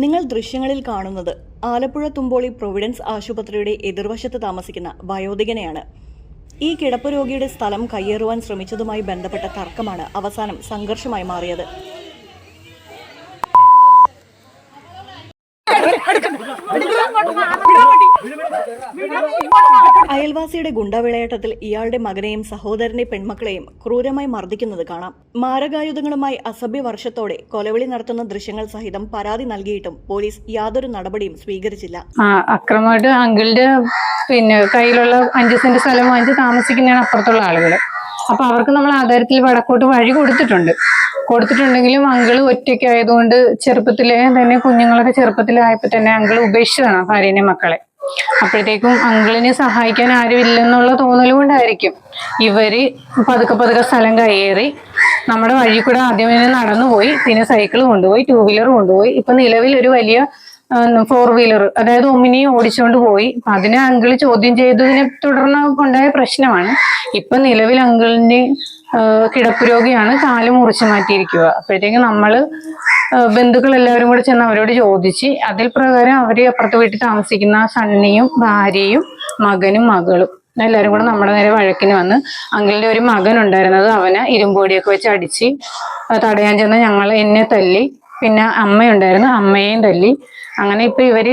നിങ്ങൾ ദൃശ്യങ്ങളിൽ കാണുന്നത് ആലപ്പുഴ തുമ്പോളി പ്രൊവിഡൻസ് ആശുപത്രിയുടെ എതിർവശത്ത് താമസിക്കുന്ന വയോധികനെയാണ്. ഈ കിടപ്പ് രോഗിയുടെ സ്ഥലം കയ്യേറുവാൻ ശ്രമിച്ചതുമായി ബന്ധപ്പെട്ട തർക്കമാണ് അവസാനം സംഘർഷമായി മാറിയത്. അയൽവാസിയുടെ ഗുണ്ടവിളയാട്ടത്തിൽ ഇയാളുടെ മകനെയും സഹോദരന്റെ പെൺമക്കളെയും ക്രൂരമായി മർദ്ദിക്കുന്നത് കാണാം. മാരകായുധങ്ങളുമായി അസഭ്യ വർഷത്തോടെ കൊലവിളി നടത്തുന്ന ദൃശ്യങ്ങൾ സഹിതം പരാതി നൽകിയിട്ടും പോലീസ് യാതൊരു നടപടിയും സ്വീകരിച്ചില്ല. അക്രമമായിട്ട് അങ്കിളുടെ പിന്നെ കയ്യിലുള്ള അഞ്ച് സെന്റ് സ്ഥലം വാങ്ങിച്ച് താമസിക്കുന്നതാണ് അപ്പുറത്തുള്ള ആളുകൾ അപ്പൊ അവർക്ക് നമ്മൾ ആധാരത്തിൽ വടക്കോട്ട് വഴി കൊടുത്തിട്ടുണ്ട്. കൊടുത്തിട്ടുണ്ടെങ്കിലും അങ്കിൾ ഒറ്റയ്ക്കായതുകൊണ്ട് ചെറുപ്പത്തിലേ തന്നെ കുഞ്ഞുങ്ങളൊക്കെ ചെറുപ്പത്തിലായപ്പോ തന്നെ അങ്കിൾ ഉപേക്ഷിച്ചതാണ് ഭാര്യനെ മക്കളെ. അപ്പോഴത്തേക്കും അങ്കിളിനെ സഹായിക്കാൻ ആരുമില്ലെന്നുള്ള തോന്നൽ കൊണ്ടായിരിക്കും. ഇവർ പതുക്കെ പതുക്കെ സ്ഥലം കയറി നമ്മുടെ വഴി കൂടെ ആദ്യമേ നടന്നു പോയി. പിന്നെ സൈക്കിൾ കൊണ്ടുപോയി ടൂ വീലർ കൊണ്ടുപോയി. ഇപ്പൊ നിലവിൽ ഒരു വലിയ ഫോർ വീലർ അതായത് ഒമിനി ഓടിച്ചുകൊണ്ട് പോയി. അതിനെ അങ്കിൾ ചോദ്യം ചെയ്തതിനെ തുടർന്ന് ഉണ്ടായ പ്രശ്നമാണ്. ഇപ്പൊ നിലവിൽ അങ്കിളിന്റെ കിടപ്പ് രോഗിയാണ് കാൽ മുറിച്ചു മാറ്റിയിരിക്കുക. അപ്പോഴത്തേക്ക് നമ്മൾ ബന്ധുക്കൾ എല്ലാവരും കൂടെ ചെന്ന് അവരോട് ചോദിച്ച് അതിൽ പ്രകാരം അവർ അപ്പുറത്ത് വീട്ടിൽ താമസിക്കുന്ന സണ്ണിയും ഭാര്യയും മകനും മകളും എല്ലാവരും കൂടെ നമ്മുടെ നേരെ വഴക്കിന് വന്ന് അങ്കിളിന്റെ ഒരു മകൻ ഉണ്ടായിരുന്നത് അവനെ ഇരുമ്പോടിയൊക്കെ വെച്ച് അടിച്ച് തടയാൻ ചെന്ന് ഞങ്ങൾ എന്നെ തല്ലി പിന്നെ അമ്മയുണ്ടായിരുന്നു അമ്മയെയും തല്ലി. അങ്ങനെ ഇപ്പൊ ഇവർ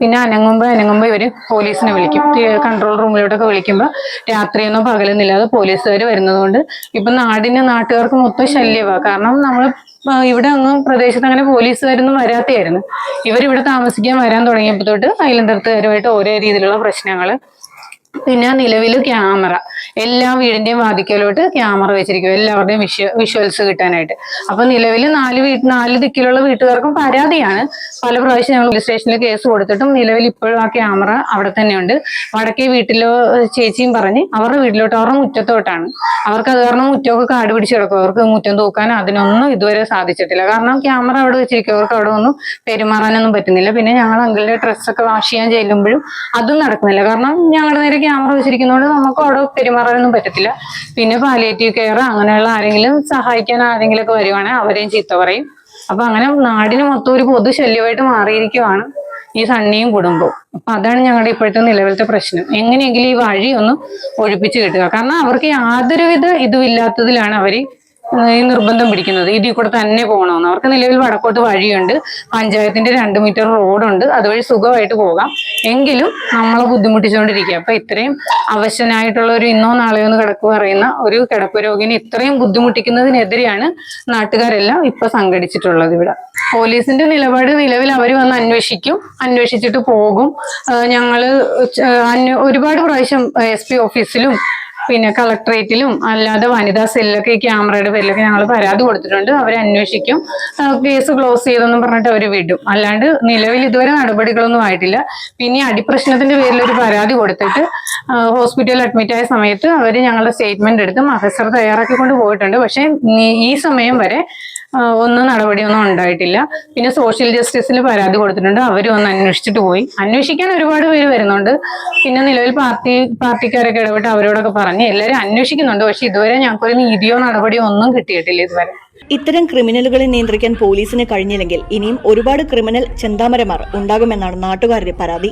പിന്നെ അനങ്ങുമ്പോ അനങ്ങുമ്പോ ഇവർ പോലീസിനെ വിളിക്കും. കൺട്രോൾ റൂമിലോട്ടൊക്കെ വിളിക്കുമ്പോ രാത്രിയൊന്നും പകലൊന്നുമില്ലാതെ പോലീസുകാർ വരുന്നത് കൊണ്ട് ഇപ്പൊ നാടിന് നാട്ടുകാർക്ക് മൊത്തം ശല്യമാണ് കാരണം നമ്മൾ ഇവിടെ ഒന്നും പ്രദേശത്ത് അങ്ങനെ പോലീസുകാരൊന്നും വരാത്തയായിരുന്നു. ഇവരിവിടെ താമസിക്കാൻ വരാൻ തുടങ്ങിയപ്പോ തൊട്ട് അയലന്തരത്തുകാരുമായിട്ട് ഓരോ രീതിയിലുള്ള പ്രശ്നങ്ങൾ പിന്നെ നിലവിൽ ക്യാമറ. എല്ലാ വീടിന്റെയും വാതിക്കലോട്ട് ക്യാമറ വെച്ചിരിക്കും. എല്ലാവരുടെയും വിഷ്വ വിഷ്വൽസ് കിട്ടാനായിട്ട്. അപ്പൊ നിലവിൽ നാല് വീട്ട് നാല് ദിക്കിലുള്ള വീട്ടുകാർക്കും പരാതിയാണ്. പല പ്രാവശ്യം ഞങ്ങൾ പോലീസ് സ്റ്റേഷനിൽ കേസ് കൊടുത്തിട്ടും നിലവിൽ ഇപ്പോഴും ആ ക്യാമറ അവിടെ തന്നെയുണ്ട്. വടക്കേ വീട്ടിലോ ചേച്ചിയും പറഞ്ഞ് അവരുടെ വീട്ടിലോട്ട് അവരുടെ മുറ്റത്തോട്ടാണ്. അവർക്ക് അത് കാരണം മുറ്റമൊക്കെ കാട് പിടിച്ച് കിടക്കും. അവർക്ക് മുറ്റം തൂക്കാൻ അതിനൊന്നും ഇതുവരെ സാധിച്ചിട്ടില്ല. കാരണം ക്യാമറ അവിടെ വെച്ചിരിക്കും. അവർക്ക് അവിടെ ഒന്നും പെരുമാറാനൊന്നും പറ്റുന്നില്ല. പിന്നെ ഞങ്ങൾ അങ്കിളുടെ ഡ്രസ്സൊക്കെ വാഷ് ചെയ്യാൻ ചെല്ലുമ്പോഴും അതും നടക്കുന്നില്ല. കാരണം ഞങ്ങളുടെ നേരെ ക്യാമറ വെച്ചിരിക്കുന്നതുകൊണ്ട് നമുക്ക് അവിടെ പെരുമാറാനൊന്നും പറ്റത്തില്ല. പിന്നെ പാലിയേറ്റീവ് കെയർ അങ്ങനെയുള്ള ആരെങ്കിലും സഹായിക്കാൻ ആരെങ്കിലും ഒക്കെ വരുവാണെങ്കിൽ അവരെയും ചീത്ത പറയും. അപ്പൊ അങ്ങനെ നാടിന് മൊത്തം ഒരു പൊതു ശല്യമായിട്ട് മാറിയിരിക്കുവാണ് ഈ സണ്ണിയും കുടുംബവും. അപ്പൊ അതാണ് ഞങ്ങളുടെ ഇപ്പോഴത്തെ നിലവിലത്തെ പ്രശ്നം. എങ്ങനെയെങ്കിലും ഈ വഴി ഒന്ന് ഒഴിപ്പിച്ച് കിട്ടുക. കാരണം അവർക്ക് യാതൊരുവിധ ഇതും ഇല്ലാത്തതിലാണ് അവർ ഈ നിർബന്ധം പിടിക്കുന്നത്. ഇതിൽ കൂടെ തന്നെ പോകണമെന്ന്. അവർക്ക് നിലവിൽ വടക്കോട്ട് വഴിയുണ്ട്. പഞ്ചായത്തിന്റെ രണ്ട് മീറ്റർ റോഡുണ്ട്. അതുവഴി സുഖമായിട്ട് പോകാം. എങ്കിലും നമ്മളെ ബുദ്ധിമുട്ടിച്ചുകൊണ്ടിരിക്കുക. അപ്പൊ ഇത്രയും അവശനായിട്ടുള്ള ഒരു ഇന്നോ നാളെയോ എന്ന് കിടക്കു പറയുന്ന ഒരു കിടപ്പ് രോഗിനെ ഇത്രയും ബുദ്ധിമുട്ടിക്കുന്നതിനെതിരെയാണ് നാട്ടുകാരെല്ലാം ഇപ്പൊ സംഘടിച്ചിട്ടുള്ളത് ഇവിടെ. പോലീസിന്റെ നിലപാട് നിലവിൽ അവർ വന്ന് അന്വേഷിക്കും അന്വേഷിച്ചിട്ട് പോകും. ഞങ്ങൾ ഒരുപാട് പ്രാവശ്യം എസ് പി ഓഫീസിലും പിന്നെ കളക്ടറേറ്റിലും അല്ലാതെ വനിതാ സെല്ലൊക്കെ ഈ ക്യാമറയുടെ പേരിലൊക്കെ ഞങ്ങൾ പരാതി കൊടുത്തിട്ടുണ്ട്. അവർ അന്വേഷിക്കും. കേസ് ക്ലോസ് ചെയ്തെന്നും പറഞ്ഞിട്ട് അവർ വിടും. അല്ലാണ്ട് നിലവിൽ ഇതുവരെ നടപടികളൊന്നും ആയിട്ടില്ല. പിന്നെ അടിപ്രശ്നത്തിന്റെ പേരിൽ ഒരു പരാതി കൊടുത്തിട്ട് ഹോസ്പിറ്റലിൽ അഡ്മിറ്റ് ആയ സമയത്ത് അവർ ഞങ്ങളുടെ സ്റ്റേറ്റ്മെന്റ് എടുത്ത് മഹസർ തയ്യാറാക്കിക്കൊണ്ട് പോയിട്ടുണ്ട്. പക്ഷെ ഈ സമയം വരെ ഒന്നും നടപടിയൊന്നും ഉണ്ടായിട്ടില്ല. പിന്നെ സോഷ്യൽ ജസ്റ്റിസിൽ പരാതി കൊടുത്തിട്ടുണ്ട്. അവരും ഒന്ന് അന്വേഷിച്ചിട്ട് പോയി. അന്വേഷിക്കാൻ ഒരുപാട് പേര് വരുന്നുണ്ട്. പിന്നെ നിലവിൽ പാർട്ടി പാർട്ടിക്കാരൊക്കെ ഇടപെട്ട് അവരോടൊക്കെ പറഞ്ഞ് എല്ലാവരും അന്വേഷിക്കുന്നുണ്ട്. പക്ഷെ ഇതുവരെ ഞങ്ങൾക്കൊരു നീതിയോ നടപടിയോ ഒന്നും കിട്ടിയിട്ടില്ല ഇതുവരെ. ഇത്തരം ക്രിമിനലുകളെ നിയന്ത്രിക്കാൻ പോലീസിന് കഴിഞ്ഞില്ലെങ്കിൽ ഇനിയും ഒരുപാട് ക്രിമിനൽ ചെന്താമരമാർ ഉണ്ടാകുമെന്നാണ് നാട്ടുകാരുടെ പരാതി.